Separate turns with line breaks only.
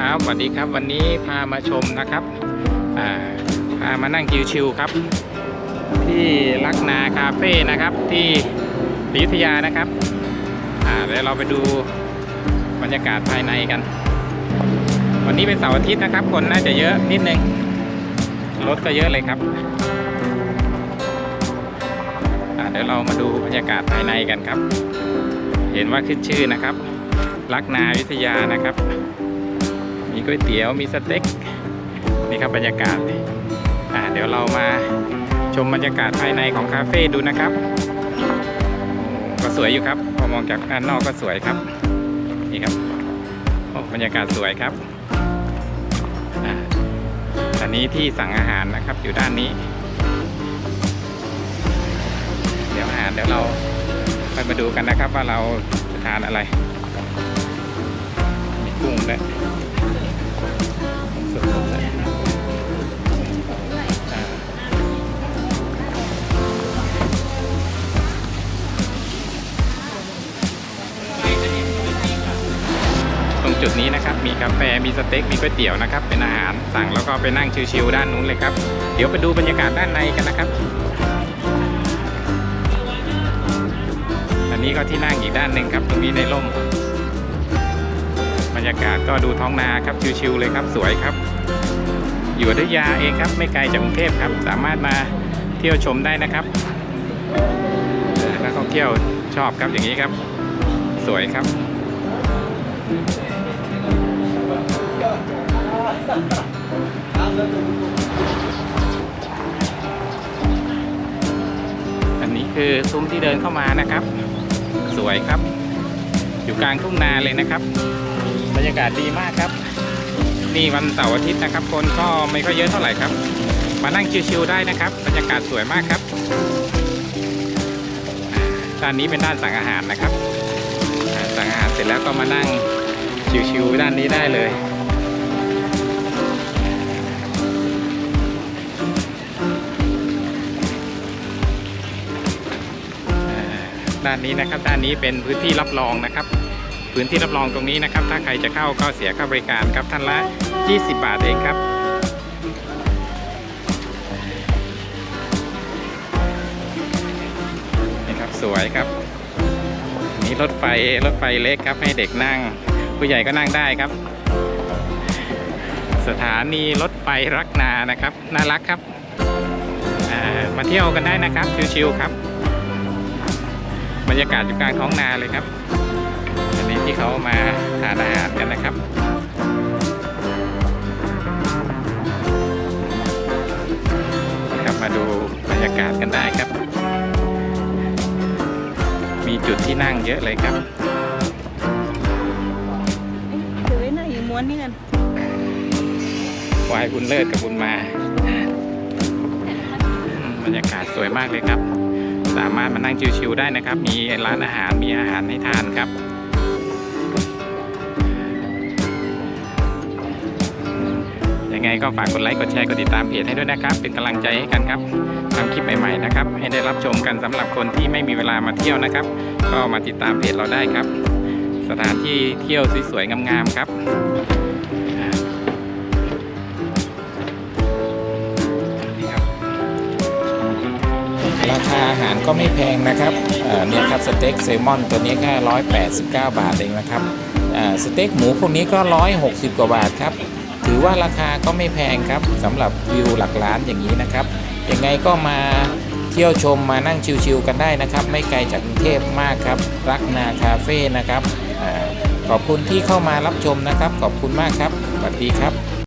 ครับสวัสดีครับวันนี้พามาชมนะครับพามานั่งชิวๆครับ ที่ลักนาคาเฟ่นะครับที่อยุธยานะครับเดี๋ยวเราไปดูบรรยากาศภายในกัน วันนี้เป็นเสาร์อาทิตย์นะครับ คนน่าจะเยอะนิดนึงรถก็เยอะเลยครับเดี๋ยวเรามาดูบรรยากาศภายในกันครับ เห็นว่าขึ้นชื่อนะครับลักนาอยุธยานะครับ มีก๋วยเตี๋ยวมีสเต็กนี่ครับบรรยากาศอ่าเดี๋ยวเรามาชมบรรยากาศภายในของคาเฟ่ดูนะครับ ก็สวยอยู่ครับพอมองจากด้านนอกก็สวยครับนี่ครับโอ้บรรยากาศสวยครับอ่าอันนี้ที่สั่งอาหารนะครับอยู่ด้านนี้ เดี๋ยวอาหารเดี๋ยวเราไปมาดูกันนะครับว่าเราจะทานอะไรมีกุ้งด้วย สดเลยตรงจุดนี้นะครับ มีกาแฟมีสเต็กมีก๋วยเตี๋ยวนะครับ เป็นอาหารสั่งแล้วก็ไปนั่งชิวๆด้านนู้นเลยครับ เดี๋ยวไปดูบรรยากาศด้านในกันนะครับอันนี้ก็ที่นั่งอีกด้านหนึ่งครับ ตรงนี้ในร่ม รยากาศก็ดูท้องนาครับชิวๆเลยครับสวยครับ อยู่อยุธยาเองครับไม่ไกลจากกรุงเทพครับ สามารถมาเที่ยวชมได้นะครับนักท่องเที่ยวชอบครับอย่างนี้ครับ สวยครับอันนี้คือซุ้มที่เดินเข้ามานะครับ สวยครับ อยู่กลางทุ่งนาเลยนะครับ บรรยากาศดีมากครับ นี่วันเสาร์อาทิตย์นะครับ คนก็ไม่ค่อยเยอะเท่าไหร่ครับ มานั่งชิวๆได้นะครับ บรรยากาศสวยมากครับด้านนี้เป็นด้านสั่งอาหารนะครับ สั่งอาหารเสร็จแล้วก็มานั่งชิวๆด้านนี้ได้เลยด้านนี้นะครับด้านนี้เป็นพื้นที่รับรองนะครับ พื้นที่รับรองตรงนี้นะครับ ถ้าใครจะเข้าก็เสียค่าบริการครับท่านละ 20 บาทเองครับนี่ครับสวยครับ นี่รถไฟรถไฟเล็กครับให้เด็กนั่ง ผู้ใหญ่ก็นั่งได้ครับ สถานีรถไฟรักนานะครับ น่ารักครับามาเที่ยวกันได้นะครับชิวๆครับ บรรยากาศอยู่กลางท้องนาเลยครับ ที่เขามาทานอาหารกันนะครับครับมาดูบรรยากาศกันได้ครับ มีจุดที่นั่งเยอะเลยครับ
ถือไว้หน่อยอยู่ม้วนนี่กัน
วายบุญเลิศกับบุญมาอืมบรรยากาศสวยมากเลยครับ สามารถมานั่งชิวๆได้นะครับ มีร้านอาหารมีอาหารให้ทานครับ ก็ฝากกดไลค์กดแชร์กดติดตามเพจให้ด้วยนะครับ เป็นกำลังใจให้กันครับทำคลิปใหม่ๆนะครับ ให้ได้รับชมกันสำหรับคนที่ไม่มีเวลามาเที่ยวนะครับ ก็มาติดตามเพจเราได้ครับ สถานที่เที่ยวสวยๆงามๆครับราคาอาหารก็ไม่แพงนะครับเนี่ยครับสเต็กเซลมอนตัวนี้แค่189 บาทเองนะครับสเต็กหมูพวกนี้ก็ 160 กว่าบาทครับ ถือว่าราคาก็ไม่แพงครับสำหรับวิวหลักล้านอย่างนี้นะครับยังไงก็มาเที่ยวชมมานั่งชิวๆกันได้นะครับ ไม่ไกลจากกรุงเทพมากครับ รักนาคาเฟ่นะครับอขอบคุณที่เข้ามารับชมนะครับ ขอบคุณมากครับสวัสดีครับ